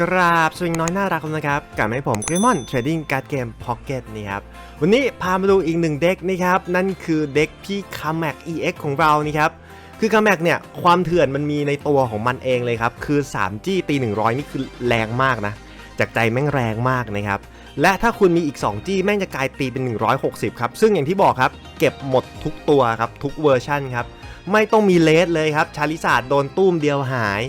กราบสวิงน้อยน่ารักนะครับกลับมาให้ผมเกรมอนเทรดดิ้งการ์ดเกมพ็อกเก็ตนี่ครับวันนี้พามาดูอีกหนึ่งเด็กนะครับนั่นคือเด็กพี่คาแม็ก EX ของเรานี่ครับคือคาแม็กเนี่ยความเถื่อนมันมีในตัวของมันเองเลยครับคือ 3G ตี 100 นี่คือแรงมากนะ จากใจแม่งแรงมากนะครับและถ้าคุณมีอีก 2G แม่งจะกลายตีเป็น 160 ครับ ซึ่งอย่างที่บอกครับ เก็บหมดทุกตัวครับ ทุกเวอร์ชันครับ ไม่ต้องมีเลสเลยครับ ชาลิซาดโดนตุ้มเดียวหาย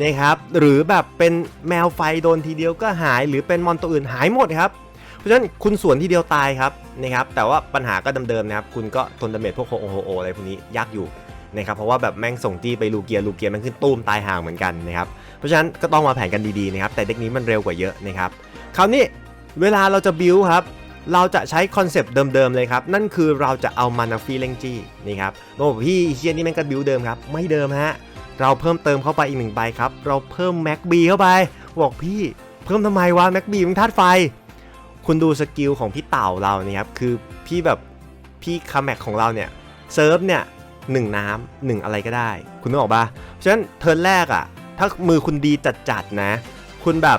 นะครับหรือแบบเป็นแมวไฟโดนทีเดียวก็หาย หรือเป็นมอนตัวอื่นหายหมดครับเพราะฉะนั้นคุณสวนทีเดียวตายครับนะครับแต่ว่าปัญหาก็เดิมๆนะครับคุณก็ทนดาเมจพวกโฮโอโออะไรพวกนี้ยากอยู่นะครับเพราะว่าแบบแม่งส่งจี้ไปลูเกียลูเกียมันขึ้นตุ้มตายห่างเหมือนกันนะครับเพราะฉะนั้นก็ต้องมาแผนกันดีๆนะครับแต่เด็กนี้มันเร็วกว่าเยอะนะครับคราวนี้เวลาเราจะบิวครับเราจะใช้คอนเซปต์เดิมๆเลยครับ นั่นคือเราจะเอามานาฟีเลงจี้นี่ครับโอ้พี่เชียนี่แม่งก็บิวเดิมครับ ไม่เดิมฮะ เราเพิ่มเติมเข้าไปอีกหนึ่งใบครับ เราเพิ่มแม็กบีเข้าไป บอกพี่เพิ่มทำไมวะแม็กบีมันธาตุไฟ คุณดูสกิลของพี่เต่าเราเนี่ยครับ คือพี่แบบพี่คาแม็กของเราเนี่ยเซิร์ฟเนี่ยหนึ่งน้ำหนึ่งอะไรก็ได้ คุณนึกออกปะฉะนั้นเทิร์นแรกอะ่ะ ถ้ามือคุณดีจัดๆนะ คุณแบบ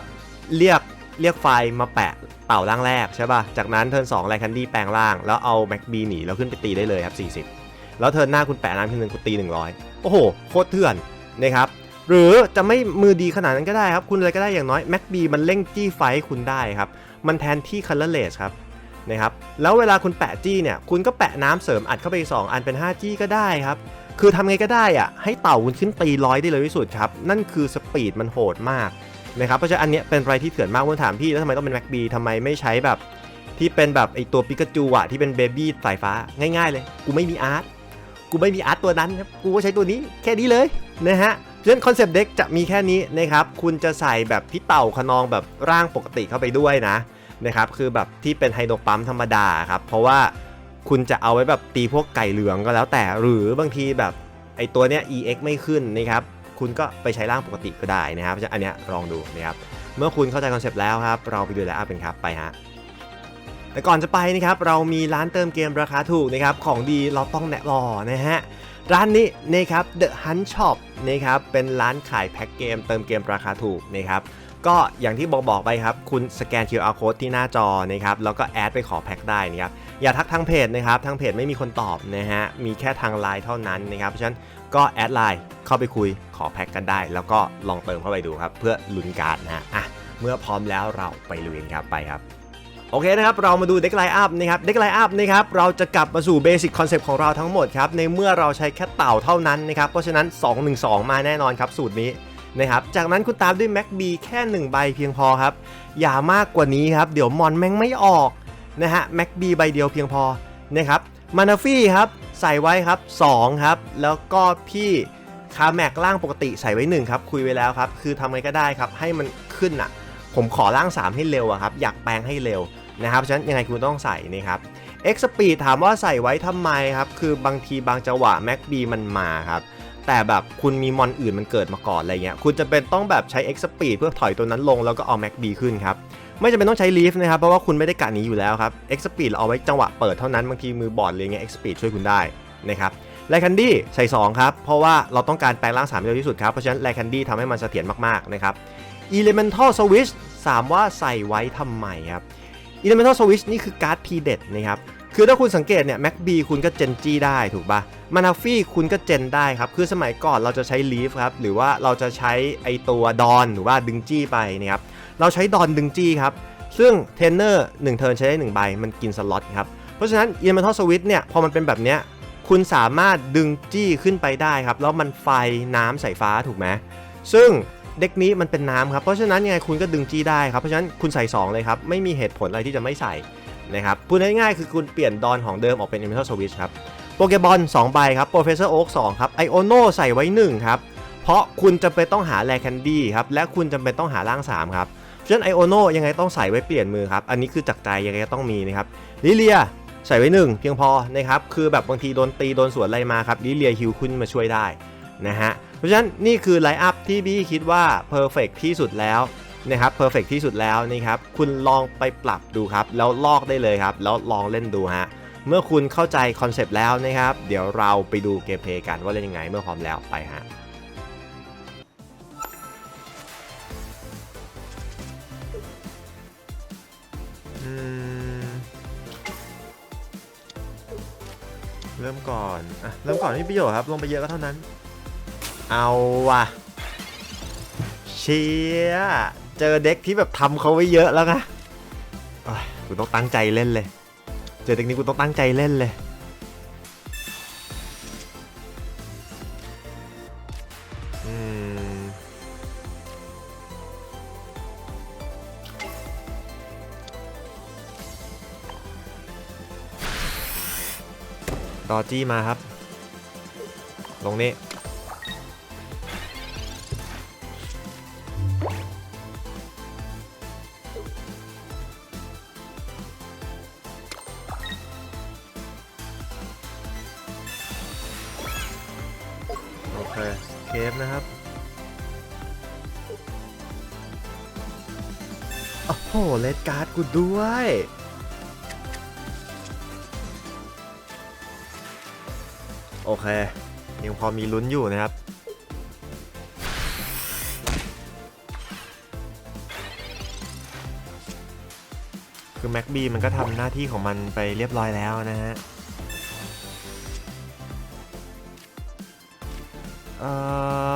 เรียกเรียกไฟมาแปะเต่าล่างแรกใช่ป่ะ จากนั้นเทิร์น2ไรคันดี้แปลงล่าง แล้วเอาแม็กบีหนีแล้วขึ้นไปตีได้เลยครับ 40 แล้วเทินหน้าคุณแปะน้ำขึ้นหนึ่งคุณตี 100 โอ้โห โคตรเถื่อนนะครับหรือจะไม่มือดีขนาดนั้นก็ได้ครับ คุณอะไรก็ได้อย่างน้อยแม็กบีมันเร่งจี้ไฟให้คุณได้ครับ มันแทนที่คัลเลอร์เลสครับนะครับแล้วเวลาคุณแปะจี้เนี่ยคุณก็แปะน้ำเสริมอัดเข้าไปอีกสองอันเป็น 5 จี้ก็ได้ครับ คือทำไงก็ได้อะให้เต่าคุณขึ้นตีร้อยได้เลยที่สุดครับ นั่นคือสปีดมันโหดมากนะครับเพราะฉะนั้นอันเนี้ยเป็นอะไรที่เถื่อนมากคุณถามพี่แล้วทำไมต้องเป็นแม็กบีทำไมไม่ใช้แบบ ที่เป็นแบบไอตัวปิกาจูอะที่เป็นเบบี้สายฟ้าง่าย ๆ เลย กูไม่มีอาร์ต กูไม่มีอาร์ตตัวนั้นครับกูก็ใช้ตัวนี้แค่นี้เลยนะฮะเราะฉะนั้นคอนเซปต์เด็กจะมีแค่นี้นะครับคุณจะใส่แบบพี่เต่าขนองแบบร่างปกติเข้าไปด้วยนะนะครับคือแบบที่เป็นไฮโดรปั๊มธรรมดาครับเพราะว่าคุณจะเอาไว้แบบตีพวกไก่เหลืองก็แล้วแต่หรือบางทีแบบไอตัวเนี้ย EX ไม่ขึ้นนะครับคุณก็ไปใช้ร่างปกติก็ได้นะครับอันเนี้ยลองดูนะครับเมื่อคุณเข้าใจคอนเซปต์แล้วครับ เราไปดูแลอัพเป็นครับไปฮะ แต่ก่อนจะไปนะครับเรามีร้านเติมเกมราคาถูกนะครับของดีเราต้องแนะรอนะฮะร้านนี้นะครับ The Hunt Shop นะครับเป็นร้านขายแพ็กเกม เติมเกมราคาถูกนะครับก็อย่างที่บอกบอกไปครับ คุณสแกน QR code ที่หน้าจอนะครับแล้วก็แอดไปขอแพ็กได้นะครับอย่าทักทางเพจนะครับทางเพจไม่มีคนตอบนะฮะมีแค่ทางไลน์เท่านั้นนะครับเพราะฉะนั้นก็แอดไลน์เข้าไปคุยขอแพ็กกันได้ แล้วก็ลองเติมเข้าไปดูครับ เพื่อลุ้นการ์ดนะฮะอะเมื่อพร้อมแล้วเราไปลุยกันครับไปครับ โอเคนะครับ เรามาดูเด็กไลน์อัพนะครับเด็กไลน์อัพนะครับเราจะกลับมาสู่เบสิ c คอนเซปต์ของเราทั้งหมดครับ ในเมื่อเราใช้แค่เต่าเท่านั้นนะครับ เพราะฉะนั้น 212 มาแน่นอนครับ สูตรนี้นะครับ จากนั้นคุณตามด้วยแม็กบีแค่ 1 ใบเพียงพอครับ อย่ามากกว่านี้ครับ เดี๋ยวมอนแม่งไม่ออกนะฮะแม็กบีใบเดียวเพียงพอนะครับมานาฟี่ครับใส่ไว้ครับ 2 ครับ แล้วก็พี่คาแม็กล่างปกติใส่ไว้1ครับคุยไว้แล้วครับคือทำไงก็ได้ครับให้มันขึ้นอะผมขอล่าง 3 ให้เร็วอะครับ อยากแปลงให้เร็ว นะครับฉะนั้นยังไงคุณต้องใส่นะครับ X Speed ถามว่าใส่ไว้ทำไมครับ คือบางทีบางจังหวะ Mac B มันมาครับ แต่แบบคุณมีมอนอื่นมันเกิดมาก่อนอะไรเงี้ย คุณจะเป็นต้องแบบใช้ X Speed เพื่อถอยตัวนั้นลงแล้วก็เอา Mac B ขึ้นครับ ไม่จำเป็นต้องใช้ Leaf นะครับ เพราะว่าคุณไม่ได้กะหนี้อยู่แล้วครับ X Speed เราเอาไว้จังหวะเปิดเท่านั้น บางทีมือบอร์ดเลยเงี้ย X Speed ช่วยคุณได้นะครับไลคันดี้ใส่2ครับ เพราะว่าเราต้องการแปลงร่าง3ให้เร็วที่สุดครับ เพราะฉะนั้นไลคันดี้ทำให้มันเสถียรมากๆนะครับ Elemental Switch ถามว่าใส่ไว้ทำไมครับ Elemental Switch นี่คือการ์ดทีเด็ดนะครับคือถ้าคุณสังเกตเนี่ย Mac B คุณก็เจนจี้ได้ถูกปะมานาฟี่คุณก็เจนได้ครับ คือสมัยก่อนเราจะใช้ลีฟครับหรือว่าเราจะใช้ไอตัวดอนหรือว่าดึงจี้ไปนะครับเราใช้ดอนดึงจี้ครับซึ่งเทนเนอร์1เทิร์นใช้ได้1ใบมันกินสล็อตครับเพราะฉะนั้น Elemental Switch เนี่ยพอมันเป็นแบบเนี้ยคุณสามารถดึงจี้ขึ้นไปได้ครับ แล้วมันไฟน้ำสายฟ้าถูกไหมซึ่ง เด็กนี้มันเป็นน้ำครับ เพราะฉะนั้นยังไงคุณก็ดึงจี้ได้ครับ เพราะฉะนั้นคุณใส่ 2 เลยครับ ไม่มีเหตุผลอะไรที่จะไม่ใส่นะครับ พูดง่ายๆคือคุณเปลี่ยนดอนของเดิมออกเป็น Elemental Switch ครับ โปเกบอล2ใบครับ Professor Oak 2ครับไอโอโนใส่ไว้ 1 ครับ เพราะคุณจะเป็นต้องหาแรแคนดี้ครับ และคุณจำเป็นต้องหาร่าง 3 ครับ เพราะฉะนั้นไอโอโนยังไงต้องใส่ไว้เปลี่ยนมือครับ อันนี้คือจักใจยังไงก็ต้องมีนะครับลิเลียใส่ไว้ 1 เพียงพอนะครับ คือแบบบางทีโดนตีโดนสวนอะไรมาครับลิเลียฮิวขึ้นมาช่วยได้ นะฮะ เพราะฉะนั้นนี่คือไลน์อัพที่บี้คิดว่าเพอร์เฟกที่สุดแล้วนะครับเพอร์เฟกที่สุดแล้วนี่ครับคุณลองไปปรับดูครับ แล้วลอกได้เลยครับ แล้วลองเล่นดูฮะเมื่อคุณเข้าใจคอนเซปต์แล้วนะครับ เดี๋ยวเราไปดูเกมเพลย์กันว่าเล่นยังไงเมื่อพร้อมแล้วไปฮะเริ่มก่อนอะเริ่มก่อนไม่ประโยชน์ครับ ลงไปเยอะก็เท่านั้น เอาว่ะ เชียเจอเด็กที่แบบทำเขาไว้เยอะแล้วไงโอ้ยกูต้องตั้งใจเล่นเลย เจอเด็กนี้กูต้องตั้งใจเล่นเลย อืม ดอจี้มาครับ ลงนี่ หเลดการ์ดกูด้วย โอเค ยังพอมีลุ้นอยู่นะครับ คือแม็กบีมันก็ทำหน้าที่ของมันไปเรียบร้อยแล้วนะฮะเอ่อ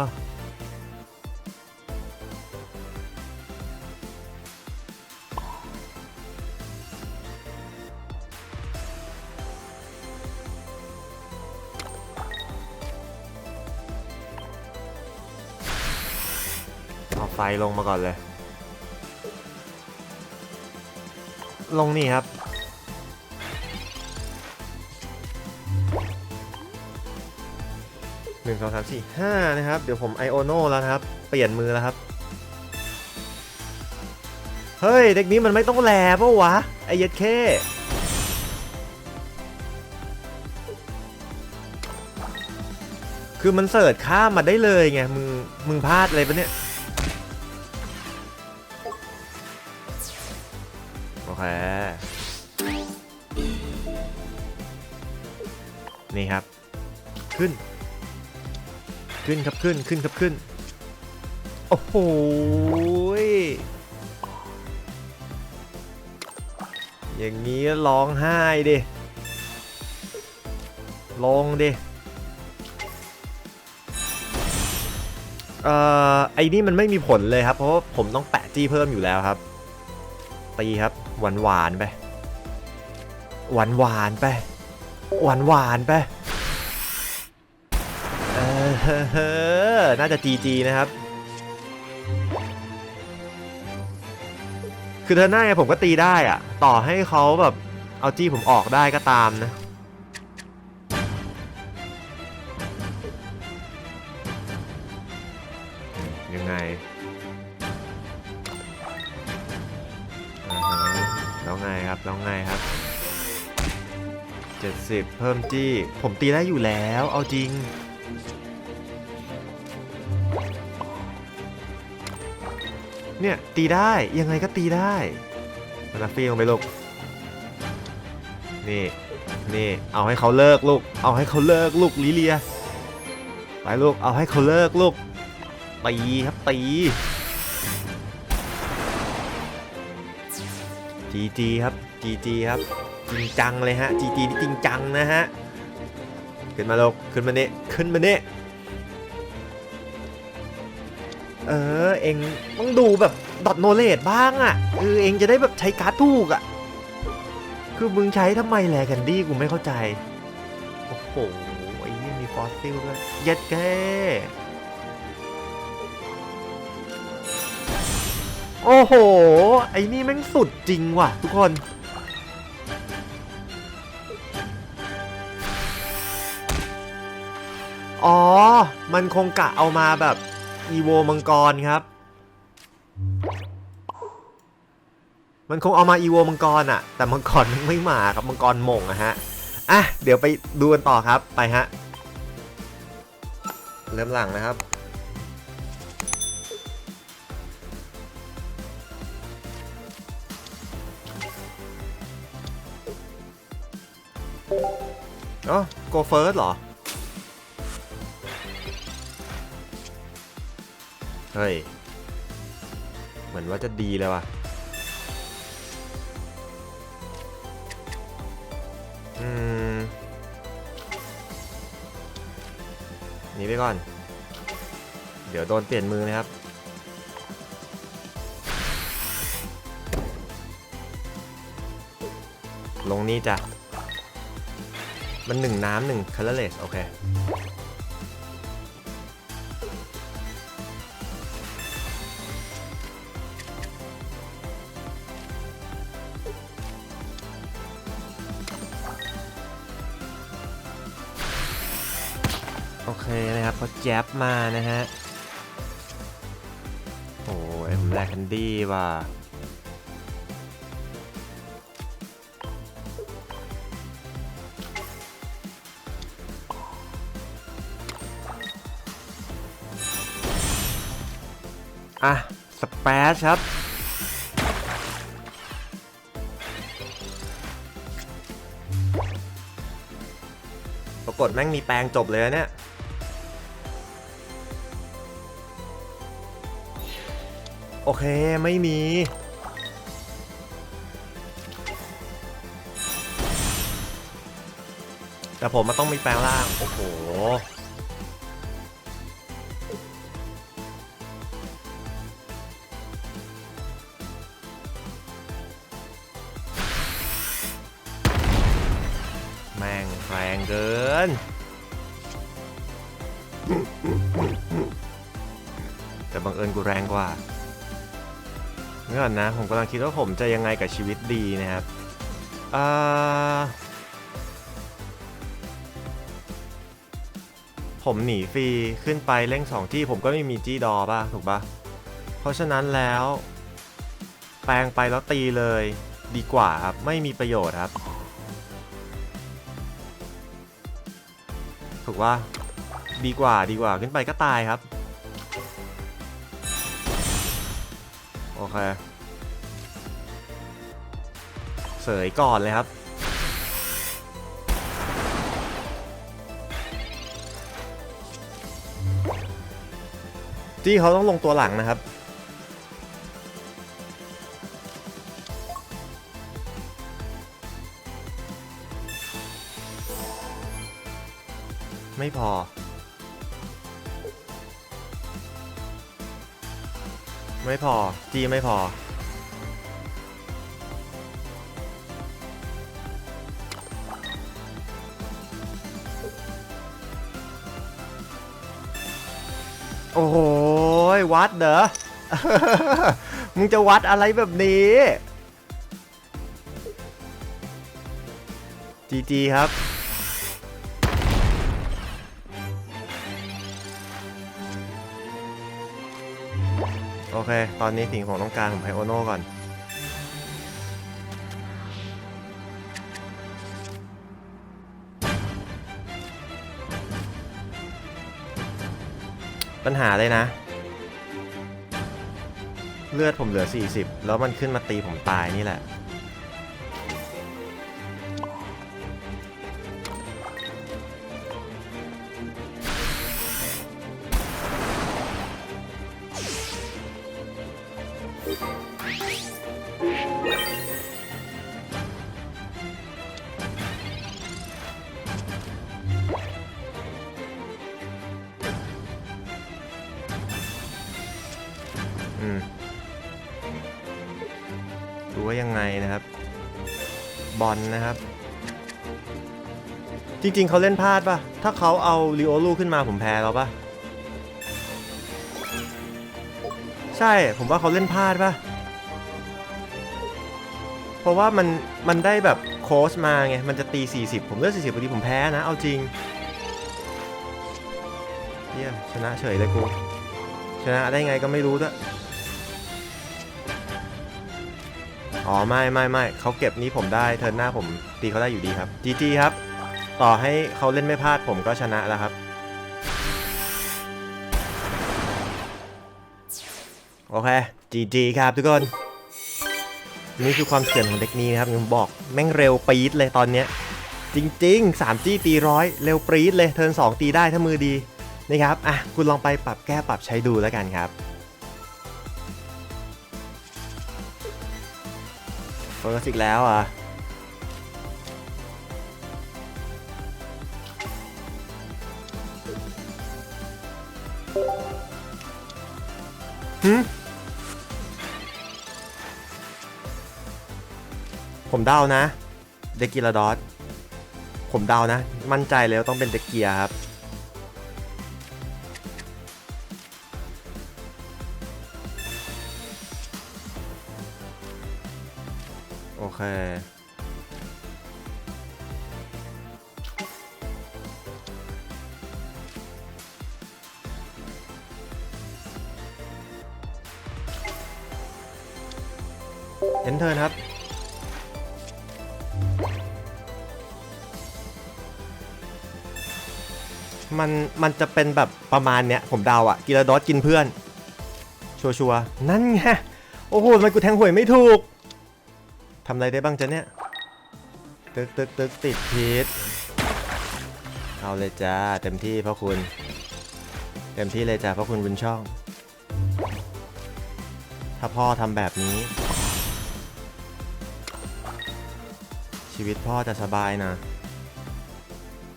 เอาไฟลงมาก่อนเลย ลงนี่ครับ หนึ่งสองสามสี่ห้านะครับ เดี๋ยวผมไอโอโนแล้วนะครับ เปลี่ยนมือแล้วครับ เฮ้ย เด็กนี้มันไม่ต้องแลปะวะ ไอเย็ดเคคือมันเสิร์ชข้ามมาได้เลยไง มึง มึงพลาดอะไรปะเนี่ย ขึ้น ขึ้นครับขึ้นขึ้นครับขึ้น โอ้โหอย่างนี้ร้องไห้ดิลงดิเอ่อไอ้นี่มันไม่มีผลเลยครับ เพราะว่าผมต้องแปะจี้เพิ่มอยู่แล้วครับ ตีครับ หวานหวานไป หวานหวานไป หวานหวานไป ออน่าจะ GG นะครับ คือเธอหน้าไงผมก็ตีได้อะต่อให้เขาแบบเอาจี้ผมออกได้ก็ตามนะ ยังไงแล้วไงครับแล้วไงครับ 70 เพิ่มจี้ ผมตีได้อยู่แล้ว เอาจริง เนี่ยตีได้ยังไงก็ตีได้นาฟีลงไปลูกนี่นี่เอาให้เขาเลิกลูก เอาให้เขาเลิกลูกลิเลียไปลูกเอาให้เขาเลิกลูกตีครับตีจีจีครับจีจีครับจริงจังเลยฮะจีจีนี่จริงจังนะฮะขึ้นมาลูกขึ้นมาเนี่ขึ้นมาเนี่ เออ เองต้องดูแบบดอทโนเลดบ้างอะเออเองจะได้แบบใช้การ์ดถูกอะ คือมึงใช้ทำไมแลกันดี้กูไม่เข้าใจ โอ้โหไอ้นี่มีฟอสซิลด้วยเย็ดแกโอ้โห ไอ้นี่แม่งสุดจริงว่ะ ทุกคน อ๋อ มันคงกะเอามาแบบ อีโวมังกรครับ มันคงเอามาอีโวมังกรอะแต่มังกรมันไม่มาครับมังกรมงอะฮะอะเดี๋ยวไปดูกันต่อครับไปฮะเริ่มหลังนะครับอ๋อ go first เหรอ เฮ้ย เหมือนว่าจะดีเลยว่ะ อืมหนีไปก่อน เดี๋ยวโดนเปลี่ยนมือนะครับ ลงนี่จ้ะ มันหนึ่งน้ำหนึ่งคัลเลสโอเค แจ๊บมานะฮะ โอ้ยผมแลกกันดีว่ะอะ สเปซครับ ปรากฏแม่งมีแปลงจบเลยนะเนี่ย โอเคไม่มี แต่ผมมันต้องมีแปลงล่าง โอ้โห แม่งแรงเกิน แต่บังเอิญกูแรงกว่า เมื่อก่อนนะ ผมกำลังคิดว่าผมจะยังไงกับชีวิตดีนะครับอ่าผมหนีฟรีขึ้นไปเร่งสองที่ผมก็ไม่มีจี้ดอป่ะ ถูกป่ะ เพราะฉะนั้นแล้ว แปลงไปแล้วตีเลยดีกว่าครับ ไม่มีประโยชน์ครับ ถูกว่า ดีกว่าดีกว่าขึ้นไปก็ตายครับ โอเค เสยก่อนเลยครับจี้เขาต้องลงตัวหลังนะครับไม่พอ ไม่พอจีไม่พอ โอ้โหวัดเหรอมึงจะวัดอะไรแบบนี้จีจีครับ เค ตอนนี้สิ่งของต้องการผมให้โอโน่ก่อน ปัญหาเลยนะ เลือดผมเหลือ 40 แล้วมันขึ้นมาตีผมตายนี่แหละ ริง ๆเขาเล่นพลาดป่ะ ถ้าเขาเอาลิโอลูขึ้นมาผมแพ้แล้วป่ะ ใช่ผมว่าเขาเล่นพลาดป่ะ เพราะว่ามันมันได้แบบโค้ชมาไง มันจะตี 40 ผมเลือก40พอดีผมแพ้นะ เอาจริงเฮียชนะเฉยเลยกู ชนะได้ไงก็ไม่รู้ด้วยอ๋อ ไม่ไม่ไม่เขาเก็บนี้ผมได้เทิร์นหน้าผมตีเขาได้อยู่ดีครับจีจีครับ ต่อให้เขาเล่นไม่พลาดผมก็ชนะแล้วครับ โอเคจีจีครับทุกคน นี่คือความเถื่อนของเด็กนี้นะครับผมบอกแม่งเร็วปี๊ดเลยตอนเนี้ยจริงๆ3จี้ตีร้อยเร็วปรี๊ดเลยเทิร์น2 ตีได้ถ้ามือดีนะครับอะคุณลองไปปรับแก้ปรับใช้ดูแล้วกันครับเฟิร์สอีกแล้วอะ หืมผมเดานะ เดกิลาดอสผมเดานะ มั่นใจเลยว่าต้องเป็นเดเกียครับ โอเค เห็นเธอครับ มันมันจะเป็นแบบประมาณเนี้ย ผมเดาอะกิลดอสกินเพื่อน ชัวชัวร์ๆนั่นไง โอ้โหมันกูแทงหวยไม่ถูกทำอะไรได้บ้างจ๊ะเนี่ย ตึกตึกตึกติดพิษเอาเลยจ้า เต็มที่พ่อคุณ เต็มที่เลยจ้าพ่อคุณบุญช่อง ถ้าพ่อทำแบบนี้ ชีวิตพ่อจะสบายนะ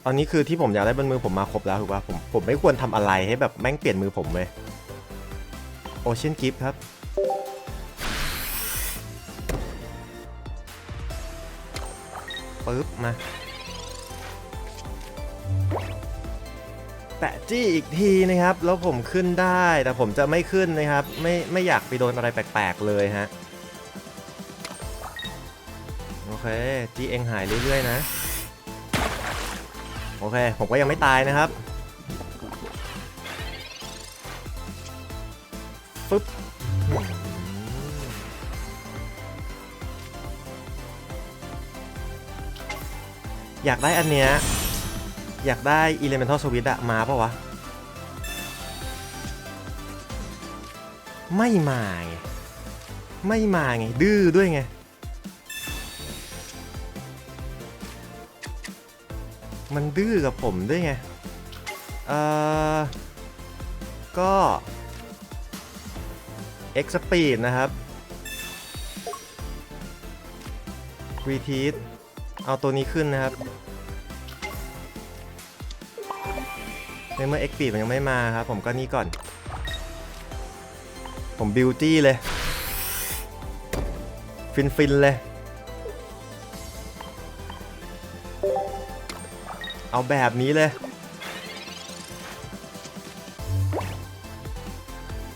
ตอนนี้คือที่ผมอยากได้บนมือผมมาครบแล้วถูกป่ะผมผมไม่ควรทำอะไรให้แบบแม่งเปลี่ยนมือผมเลยโอเชียนกิฟครับปึ๊บมาแปะจี้อีกทีนะครับ แล้วผมขึ้นได้แต่ผมจะไม่ขึ้นนะครับ ไม่ไม่อยากไปโดนอะไรแปลกๆเลยฮะ เคจี้เองหายเรื่อยๆนะ โอเค ผมก็ยังไม่ตายนะครับฟึบอืมอยากได้อันเนี้ย อยากได้ Elemental Switch อะมาปะวะ ไม่มาไง ไม่มาไง ดื้อด้วยไง มันดื้อกับผมด้วยไง เอ่อ ก็ X Speed นะครับ Retreat เอาตัวนี้ขึ้นนะครับ ในเมื่อ X Speed มันยังไม่มาครับ ผมก็นี่ก่อน ผมบิวตี้เลยฟินฟิน ๆ เลย เอาแบบนี้เลย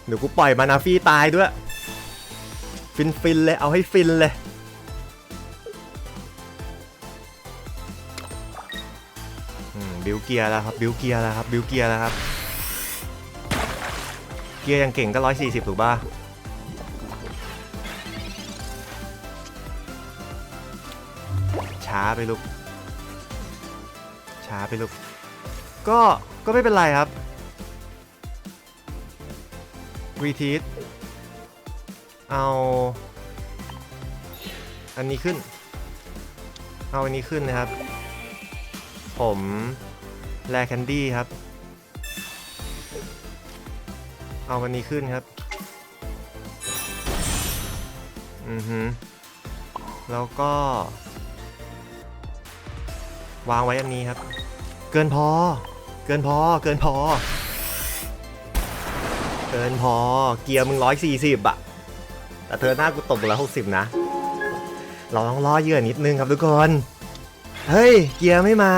เดี๋ยวกูปล่อยมานาฟี่ตายด้วย ฟินฟินๆเลย เอาให้ฟินเลย บิวเกียร์แล้วครับ บิวเกียร์แล้วครับ บิวเกียร์แล้วครับ เกียร์ยังเก่งก็ร้อยสี่สิบถูกป่ะช้าไปลูก ช้าไปลูก ก็ก็ไม่เป็นไรครับรีทีสเอา อันนี้ขึ้น เอาอันนี้ขึ้นนะครับ ผมแลแคนดี้ครับ เอาอันนี้ขึ้นครับ อือฮึแล้วก็ วางไว้อันนี้ครับ เกินพอ เกินพอ เกินพอ เกินพอ เกียร์มึงร้อยสี่สิบอะแต่เธอหน้ากูตกแล้วหกสิบนะเราต้องรอเยื่อนิดนึงครับทุกคน เฮ้ย เกียร์ไม่มา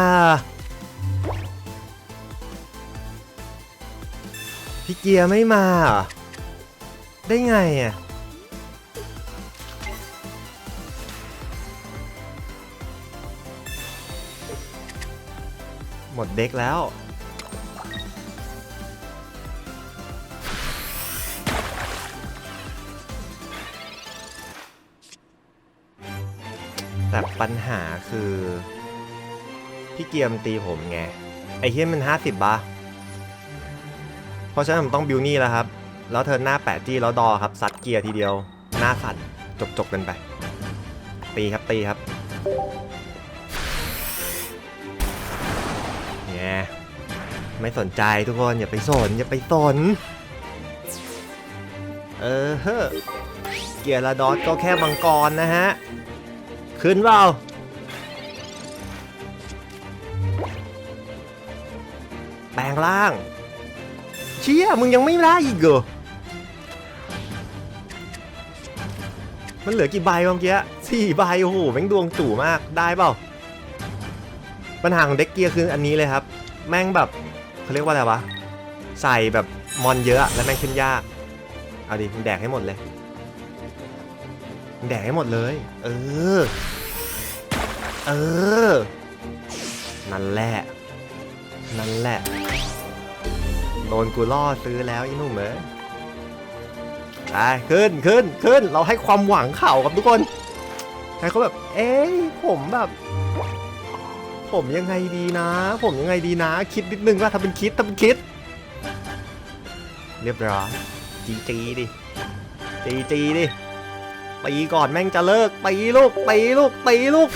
พี่เกียร์ไม่มา ได้ไงอะ หมดเด็กแล้ว แต่ปัญหาคือ พี่เกียมตีผมไง ไอ้เฮียมัน 50บาเพราะฉะนั้นผมต้องบิวนี่แล้วครับ แล้วเธอหน้าแปะจี้แล้วดอครับซัดเกียร์ทีเดียว หน้าสั่นจบๆกันไป ตีครับตีครับ ไม่สนใจทุกคนอย่าไปสนอย่าไปสน เออเฮ้อเกียร์ละดอสก็แค่มังกรนะฮะ ขึ้นเปล่าแปลงร่างชชี่ยมึงยังไม่ได้อีกเหรอมันเหลือกี่ใบวะเมื่อกี้สี่ใบโอ้โหแม่งดวงจู่มากได้เปล่า ปัญหาของเด็กเกียร์คืออันนี้เลยครับ แม่งแบบเขาเรียกว่าอะไรวะ ใส่แบบมอนเยอะแล้วแม่งขึ้นยาก เอาดิมึงแดกให้หมดเลยมึงแดกให้หมดเลย เออ เออ นั่นแหละ นั่นแหละ โดนกูล่อซื้อแล้วไอ้หนุ่มเอ้ยไปขึ้นขึ้นขึ้น เราให้ความหวังเขากับทุกคน ให้เขาแบบ เอ้ยผมแบบ ผมยังไงดีนะ ผมยังไงดีนะ คิดนิดนึงว่าทำเป็นคิดทำเป็นคิด เรียบร้อยจีจีดิจีจีดิตีก่อนแม่งจะเลิกตีลูกตีลูกตีลูก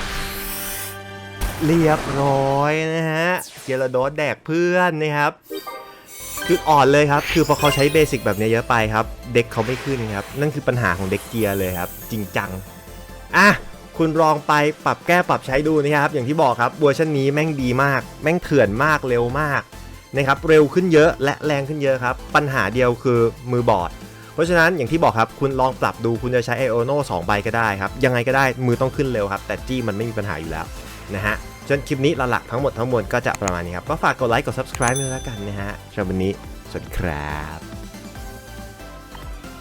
เรียบร้อยนะฮะเยร์โดสแดกเพื่อนนะครับจุดอ่อนเลยครับ คือพอเขาใช้เบสิกแบบนี้เยอะไปครับ เด็กเขาไม่ขึ้นครับ นั่นคือปัญหาของเด็กเกียร์เลยครับ จริงจัง อะ คุณลองไปปรับแก้ปรับใช้ดูนะครับ อย่างที่บอกครับเวอร์ชันนี้แม่งดีมาก แม่งเถื่อนมากเร็วมากนะครับเร็วขึ้นเยอะและแรงขึ้นเยอะครับ ปัญหาเดียวคือมือบอด เพราะฉะนั้นอย่างที่บอกครับคุณลองปรับดูคุณจะใช้ไอโอโน่สองใบก็ได้ครับ ยังไงก็ได้มือต้องขึ้นเร็วครับ แต่จี้มันไม่มีปัญหาอยู่แล้วนะฮะจนคลิปนี้หลักๆทั้งหมดทั้งมวลก็จะประมาณนี้ครับก็ฝากกดไลค์กด subscribe ด้วยแล้วกันนะฮะสำหรับวันนี้สวัสดีครับ